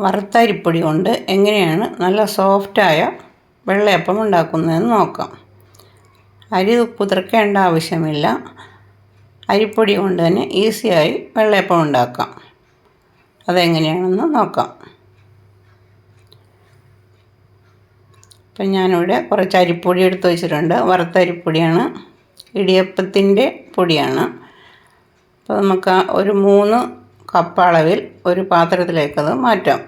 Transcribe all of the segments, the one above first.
വറുത്തരിപ്പൊടി കൊണ്ട് എങ്ങനെയാണ് നല്ല സോഫ്റ്റായ വെള്ളയപ്പം ഉണ്ടാക്കുന്നതെന്ന് നോക്കാം. അരി കുതിർക്കേണ്ട ആവശ്യമില്ല. അരിപ്പൊടി കൊണ്ട് തന്നെ ഈസിയായി വെള്ളയപ്പം ഉണ്ടാക്കാം. അതെങ്ങനെയാണെന്ന് നോക്കാം. ഇപ്പം ഞാനിവിടെ കുറച്ച് അരിപ്പൊടി എടുത്ത് വെച്ചിട്ടുണ്ട്. വറുത്ത അരിപ്പൊടിയാണ് ഇടിയപ്പത്തിന്റെ പൊടിയാണ്. അപ്പോൾ നമുക്ക് ഒരു മൂന്ന് കപ്പ് അളവിൽ ഒരു പാത്രത്തിലേക്കത് മാറ്റാം.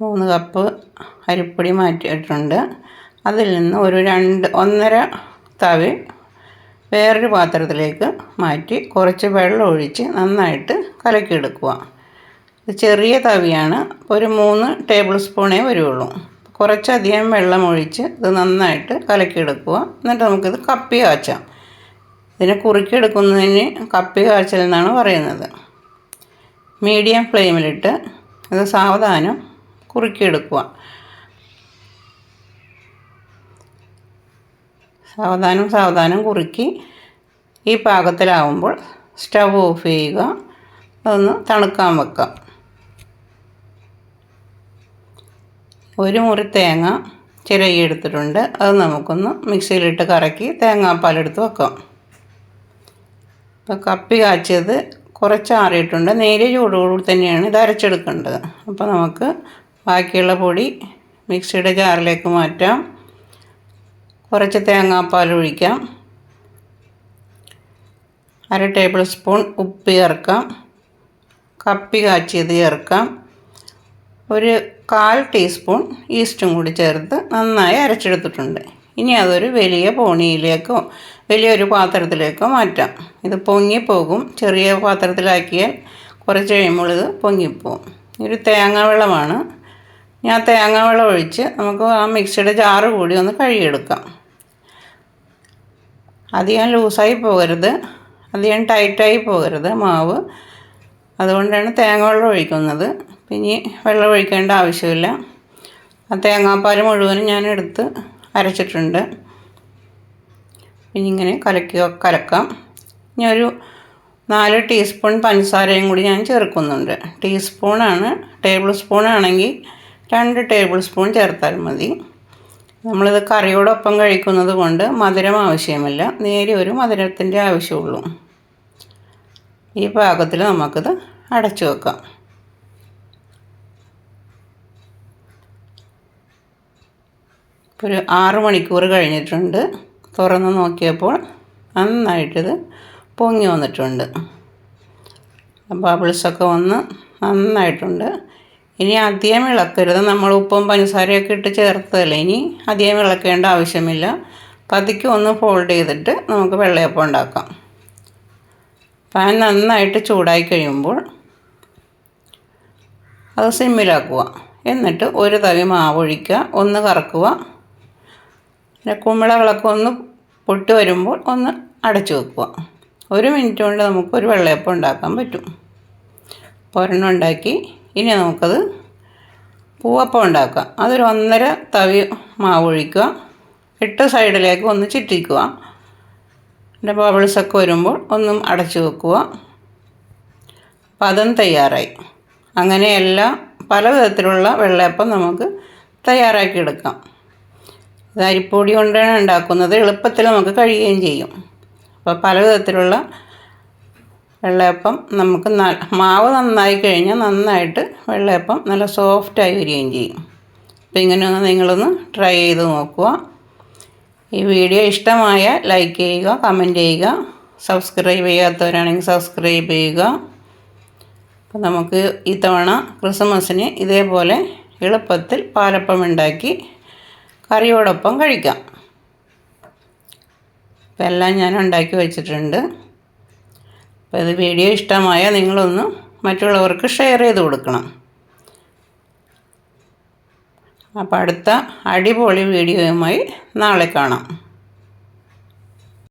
മൂന്ന് കപ്പ് അരിപ്പൊടി മാറ്റിയിട്ടുണ്ട്. അതിൽ നിന്ന് ഒരു രണ്ട് ഒന്നര തവി വേറൊരു പാത്രത്തിലേക്ക് മാറ്റി കുറച്ച് വെള്ളം ഒഴിച്ച് നന്നായിട്ട് കലക്കിയെടുക്കുക. ഇത് ചെറിയ തവിയാണ്. ഒരു മൂന്ന് ടേബിൾ സ്പൂണേ വരുള്ളൂ. കുറച്ചധികം വെള്ളം ഒഴിച്ച് ഇത് നന്നായിട്ട് കലക്കിയെടുക്കുക. എന്നിട്ട് നമുക്കിത് കപ്പി കാച്ചാം ഇതിനെ കുറുക്കിയെടുക്കുന്നതിന് കപ്പി കാഴ്ചൽ എന്നാണ് പറയുന്നത്. മീഡിയം ഫ്ലെയിമിലിട്ട് ഇത് സാവധാനം കുറുക്കിയെടുക്കുക. സാവധാനം സാവധാനം കുറുക്കി ഈ പാകത്തിലാവുമ്പോൾ സ്റ്റവ് ഓഫ് ചെയ്യുക. അതൊന്ന് തണുക്കാൻ വെക്കാം ഒരു മുറി തേങ്ങ ചിരകി എടുത്തിട്ടുണ്ട് അത് നമുക്കൊന്ന് മിക്സിയിലിട്ട് കറക്കി തേങ്ങാപ്പാലെടുത്ത് വെക്കാം. ഇപ്പോൾ കപ്പി കുറച്ച് ആറിയിട്ടുണ്ട്. നേരിയ ചൂടോടുകൂടി തന്നെയാണ് ഇത് അരച്ചെടുക്കേണ്ടത്. അപ്പോൾ നമുക്ക് ബാക്കിയുള്ള പൊടി മിക്സിയുടെ ജാറിലേക്ക് മാറ്റാം. കുറച്ച് തേങ്ങാപ്പാൽ ഒഴിക്കാം. അര ടേബിൾ സ്പൂൺ ഉപ്പ് ചേർക്കാം. കപ്പി കാച്ചിയത് ചേർക്കാം. ഒരു കാൽ ടീസ്പൂൺ ഈസ്റ്റും കൂടി ചേർത്ത് നന്നായി അരച്ചെടുത്തിട്ടുണ്ട്. ഇനി അതൊരു വലിയ പോണിയിലേക്കോ വലിയൊരു പാത്രത്തിലേക്കോ മാറ്റാം. ഇത് പൊങ്ങിപ്പോകും. ചെറിയ പാത്രത്തിലാക്കിയാൽ കുറച്ച് കഴിയുമ്പോൾ ഇത് പൊങ്ങിപ്പോകും ഒരു തേങ്ങ വെള്ളമാണ്. ഞാൻ തേങ്ങ വെള്ളം ഒഴിച്ച് നമുക്ക് ആ മിക്സിയുടെ ജാറ് കൂടി ഒന്ന് കഴുകിയെടുക്കാം. അധികം ലൂസായി പോകരുത്. അധികം ടൈറ്റായി പോകരുത് മാവ്. അതുകൊണ്ടാണ് തേങ്ങ വെള്ളം ഒഴിക്കുന്നത്. പിന്നെ വെള്ളം ഒഴിക്കേണ്ട ആവശ്യമില്ല. ആ തേങ്ങാപ്പാൽ മുഴുവനും ഞാൻ എടുത്ത് അരച്ചിട്ടുണ്ട്. പിന്നെ ഇങ്ങനെ കലക്കി കലക്കാം. ഇനി ഒരു നാല് ടീസ്പൂൺ പഞ്ചസാരയും കൂടി ഞാൻ ചേർക്കുന്നുണ്ട്. ടീസ്പൂണാണ് ടേബിൾ സ്പൂൺ ആണെങ്കിൽ രണ്ട് ടേബിൾ സ്പൂൺ ചേർത്താൽ മതി. നമ്മളിത് കറിയോടൊപ്പം കഴിക്കുന്നത് കൊണ്ട് മധുരം ആവശ്യമില്ല. നേരെ ഒരു മധുരത്തിന്റെ ആവശ്യമുള്ളൂ. ഈ പാകത്തിൽ നമുക്കിത് അടച്ചു വെക്കാം. ഒരു ആറ് മണിക്കൂർ കഴിഞ്ഞിട്ടുണ്ട്. തുറന്ന് നോക്കിയപ്പോൾ നന്നായിട്ടിത് പൊങ്ങി വന്നിട്ടുണ്ട്. ബബിൾസൊക്കെ വന്ന് നന്നായിട്ടുണ്ട്. ഇനി അധികം ഇളക്കരുത്. നമ്മൾ ഉപ്പും പഞ്ചസാരയൊക്കെ ഇട്ട് ചേർത്തതല്ലേ ഇനി? അധികം ഇളക്കേണ്ട ആവശ്യമില്ല. പതുക്കെ ഒന്ന് ഫോൾഡ് ചെയ്തിട്ട് നമുക്ക് വെള്ളയപ്പം ഉണ്ടാക്കാം. പാൻ നന്നായിട്ട് ചൂടായി കഴിയുമ്പോൾ അത് സിമ്മിലാക്കുക. എന്നിട്ട് ഒരു തവി മാവ് ഒഴിക്കുക. ഒന്ന് കറക്കുക. പിന്നെ കുമിളകളൊക്കെ ഒന്ന് പൊട്ടി വരുമ്പോൾ ഒന്ന് അടച്ചു വെക്കുക. ഒരു മിനിറ്റ് കൊണ്ട് നമുക്ക് ഒരു വെള്ളയപ്പം ഉണ്ടാക്കാൻ പറ്റും. ഒരെണ്ണം ഉണ്ടാക്കി. ഇനി നമുക്കത് പൂവപ്പം ഉണ്ടാക്കാം. അതൊരു ഒന്നര തവി മാവ് ഒഴിക്കുക. എട്ട് സൈഡിലേക്ക് ഒന്ന് ചിറ്റിക്കുക. പിന്നെ ബബിൾസൊക്കെ വരുമ്പോൾ ഒന്നും അടച്ചു വെക്കുക. അതും തയ്യാറായി. അങ്ങനെ എല്ലാ പല വിധത്തിലുള്ള വെള്ളയപ്പം നമുക്ക് തയ്യാറാക്കി എടുക്കാം. ഇത് അരിപ്പൊടി കൊണ്ടാണ് ഉണ്ടാക്കുന്നത്. എളുപ്പത്തിൽ നമുക്ക് കഴിയുകയും ചെയ്യും. അപ്പോൾ പല വിധത്തിലുള്ള വെള്ളയപ്പം നമുക്ക് മാവ് നന്നായി കഴിഞ്ഞാൽ നന്നായിട്ട് വെള്ളയപ്പം നല്ല സോഫ്റ്റായി വരികയും ചെയ്യും. അപ്പോൾ ഇങ്ങനെയൊന്ന് നിങ്ങളൊന്ന് ട്രൈ ചെയ്ത് നോക്കുക. ഈ വീഡിയോ ഇഷ്ടമായ ലൈക്ക് ചെയ്യുക കമന്റ് ചെയ്യുക. സബ്സ്ക്രൈബ് ചെയ്യാത്തവരാണെങ്കിൽ സബ്സ്ക്രൈബ് ചെയ്യുക. അപ്പോൾ നമുക്ക് ഇത്തവണ ക്രിസ്മസിന് ഇതേപോലെ എളുപ്പത്തിൽ പാലപ്പം ഉണ്ടാക്കി കറിയോടൊപ്പം കഴിക്കാം. അപ്പോൾ എല്ലാം ഞാൻ ഉണ്ടാക്കി വെച്ചിട്ടുണ്ട്. അപ്പോൾ ഇത് വീഡിയോ ഇഷ്ടമായാൽ നിങ്ങളൊന്ന് മറ്റുള്ളവർക്ക് ഷെയർ ചെയ്ത് കൊടുക്കണം. അപ്പോൾ അടുത്ത അടിപൊളി വീഡിയോയുമായി നാളെ കാണാം.